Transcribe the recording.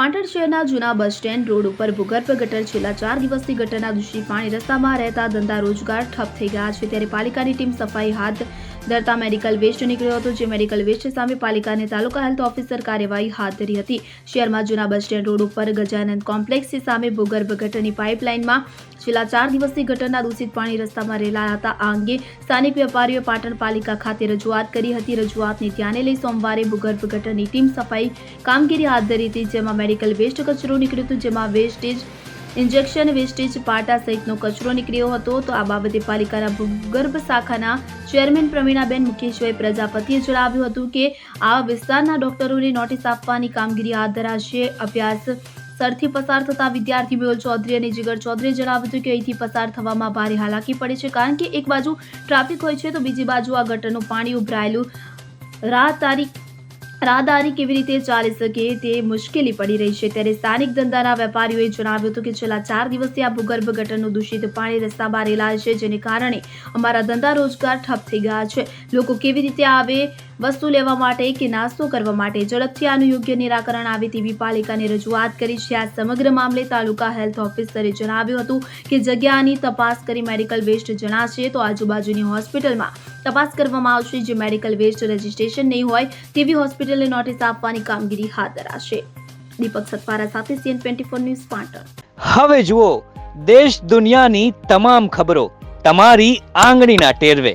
પાટણ શહેરના જૂના bus stand road ઉપર ભૂગર્ભ ગટર છેલ્લા ચાર દિવસથી ગટરના દૂષિત પાણી રસ્તામાં રહેતા ધંધા રોજગાર ઠપ થઈ ગયા છે. ત્યારે પાલિકાની ટીમ સફાઈ હાથ ધરતા મેડિકલ વેસ્ટ નીકળ્યો હતો, જે મેડિકલ વેસ્ટ સામે પાલિકાને તાલુકા હેલ્થ ઓફિસર કાર્યવાહી હાથ ધરી હતી. શહેરમાં જૂના બસ સ્ટેન્ડ રોડ ઉપર ગજાનંદ કોમ્પ્લેક્સ સામે ભૂગર્ભ ગટરની પાઇપલાઇનમાં છેલ્લા ચાર દિવસથી ગટરના દૂષિત પાણી રસ્તામાં રહેલા હતા. આ અંગે સ્થાનિક વેપારીઓએ પાટણ પાલિકા ખાતે રજૂઆત કરી હતી. રજૂઆતને ધ્યાને લઈ સોમવારે ભૂગર્ભ ગટરની ટીમ સફાઈ કામગીરી હાથ ધરી હતી, જેમાં મેડિકલ વેસ્ટ કચરો નીકળ્યો હતો, જેમાં વેસ્ટેજ ઇન્જેક્શન વેસ્ટેજ પાટા સહિતનો કચરો નીકળ્યો હતો. તો આ બાબતે પાલિકાના ભૂગર્ભ શાખાના ચેરમેન પ્રવીણાબેન મુકેશભાઈ પ્રજાપતિએ જણાવ્યું હતું કે આ વિસ્તારના ડોક્ટરોને નોટિસ આપવાની કામગીરી હાથ ધરાશે. અભ્યાસ સરથી પસાર થતા વિદ્યાર્થી મેહુલ ચૌધરી અને જીગર ચૌધરીએ જણાવ્યું હતું કે અહીંથી પસાર થવામાં ભારે હાલાકી પડે છે, કારણ કે એક બાજુ ટ્રાફિક હોય છે તો બીજી બાજુ આ ગટરનું પાણી ઉભરાયેલું. રાહદારી રાહદારી કેવી રીતે ચાલી શકે તે મુશ્કેલી પડી રહી છે. ત્યારે સ્થાનિક ધંધાના વેપારીઓએ જણાવ્યું હતું કે છેલ્લા ચાર દિવસથી આ ભૂગર્ભ ગટરનું દૂષિત પાણી રસ્તા રેલાય છે, જેને કારણે અમારા ધંધા રોજગાર ઠપ થઈ ગયા છે. લોકો કેવી રીતે આવે વસ્તુ લેવા માટે કે નાસ્તો કરવા માટે ઝડપથી આનું યોગ્ય નિરાકરણ આવે તેવી પાલિકાને રજૂઆત કરી છે. આ સમગ્ર મામલે તાલુકા હેલ્થ ઓફિસરે જણાવ્યું હતું કે જગ્યાની તપાસ કરી મેડિકલ વેસ્ટ જણાશે તો આજુબાજુની હોસ્પિટલમાં તપાસ કરવામાં આવશે જે મેડિકલ વેસ્ટ રજિસ્ટ્રેશન નહીં હોય તેવી હોસ્પિટલને નોટિસ આપવાની કામગીરી હાથ ધરાશે. દીપક સતવારા સાથે CN twenty four news Patan. હવે જુઓ, દેશ દુનિયાની તમામ ખબરો તમારી આંગળીના ટેરવે.